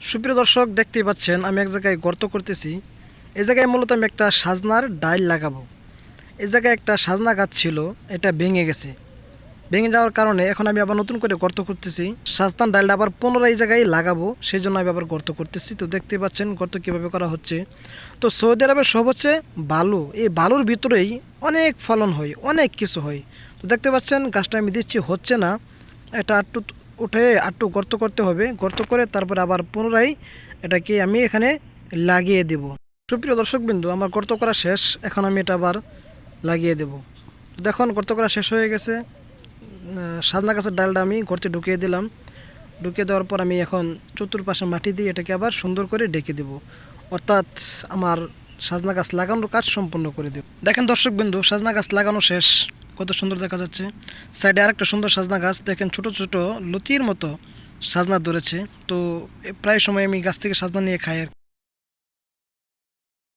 সুপ্রিয় দর্শক, দেখতেই পাচ্ছেন, আমি এক জায়গায় গর্ত করতেছি। এই জায়গায় মূলত আমি একটা সাজনার ডাইল লাগাবো। এই জায়গায় একটা সাজনা গাছ ছিল, এটা ভেঙে গেছে। ভেঙে যাওয়ার কারণে এখন আমি আবার নতুন করে গর্ত করতেছি। সাজনার ডাইলটা আবার পুনরায় এই জায়গায় লাগাবো সেই জন্য আমি আবার গর্ত করতেছি। তো দেখতেই পাচ্ছেন গর্ত কীভাবে করা হচ্ছে। তো সৌদি আরবের সব হচ্ছে বালু। এই বালুর ভিতরেই অনেক ফলন হয়, অনেক কিছু হয়। তো দেখতে পাচ্ছেন, গাছটা আমি দিচ্ছি, হচ্ছে না। এটা আটটু উঠে আটটু গর্ত করতে হবে। গর্ত করে তারপরে আবার পুনরায় এটাকে আমি এখানে লাগিয়ে দেব। সুপ্রিয় দর্শকবিন্দু, আমার গর্ত করা শেষ। এখন আমি এটা আবার লাগিয়ে দেব। দেখুন, গর্ত করা শেষ হয়ে গেছে। সাজনা গাছের ডালটা আমি গর্তে ঢুকিয়ে দিলাম। ঢুকিয়ে দেওয়ার পর আমি এখন চতুর্পাশে মাটি দিয়ে এটাকে আবার সুন্দর করে ডেকে দেব। অর্থাৎ আমার সাজনা গাছ লাগানোর কাজ সম্পন্ন করে দেব। দেখেন দর্শকবিন্দু সাজনা গাছ লাগানো শেষ। কত সুন্দর দেখা যাচ্ছে সাইডে আরেকটা সুন্দর সাজনা গাছ, দেখেন ছোট ছোট লতির মতো সাজনা ধরেছে তো প্রায় সময় আমি গাছ থেকে সাজনা নিয়ে খাই আর।